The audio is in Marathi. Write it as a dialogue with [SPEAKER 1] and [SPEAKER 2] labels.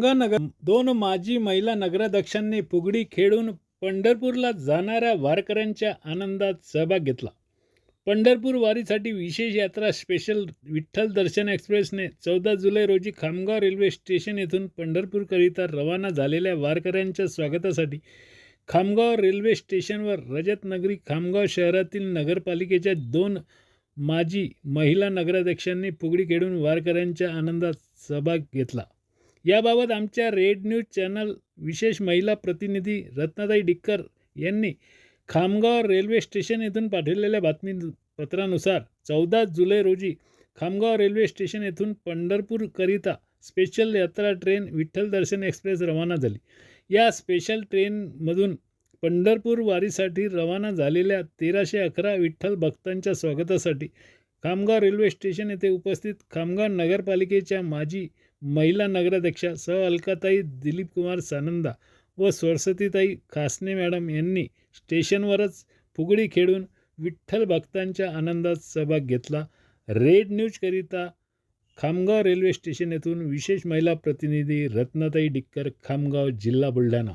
[SPEAKER 1] गंगानगर दोन माजी महिला नगराध्यक्षांनी फुगडी खेळून पंढरपूरला जाणाऱ्या वारकऱ्यांच्या आनंदात सहभाग घेतला. पंढरपूर वारीसाठी विशेष यात्रा स्पेशल विठ्ठल दर्शन एक्सप्रेसने चौदा जुलै रोजी खामगाव रेल्वे स्टेशन येथून पंढरपूरकरिता रवाना झालेल्या वारकऱ्यांच्या स्वागतासाठी खामगाव रेल्वे स्टेशनवर रजतनगरी खामगाव शहरातील नगरपालिकेच्या दोन माजी महिला नगराध्यक्षांनी फुगडी खेळून वारकऱ्यांच्या आनंदात सहभाग घेतला. याबाबत आमच्या रेड न्यूज चॅनल विशेष महिला प्रतिनिधी रत्नाताई डिक्कर यांनी खामगाव रेल्वे स्टेशन येथून पाठवलेल्या बातमीपत्रानुसार चौदा जुलै रोजी खामगाव रेल्वे स्टेशन येथून पंढरपूरकरिता स्पेशल यात्रा ट्रेन विठ्ठल दर्शन एक्सप्रेस रवाना झाली. या स्पेशल ट्रेनमधून पंढरपूर वारीसाठी रवाना झालेल्या तेराशे अकरा विठ्ठल भक्तांच्या स्वागतासाठी खामगाव रेल्वे स्टेशन येथे उपस्थित खामगाव नगरपालिकेच्या माजी महिला नगराध्यक्षा सह अलकाताई दिलीप कुमार सानंदा व सरस्वतीताई खासने मॅडम यांनी स्टेशनवरच फुगडी खेळून विठ्ठल भक्तांच्या आनंदात सहभाग घेतला. रेड न्यूजकरिता खामगाव रेल्वे स्टेशन येथून विशेष महिला प्रतिनिधी रत्नाताई डिक्कर खामगाव जिल्हा बुलढाणा.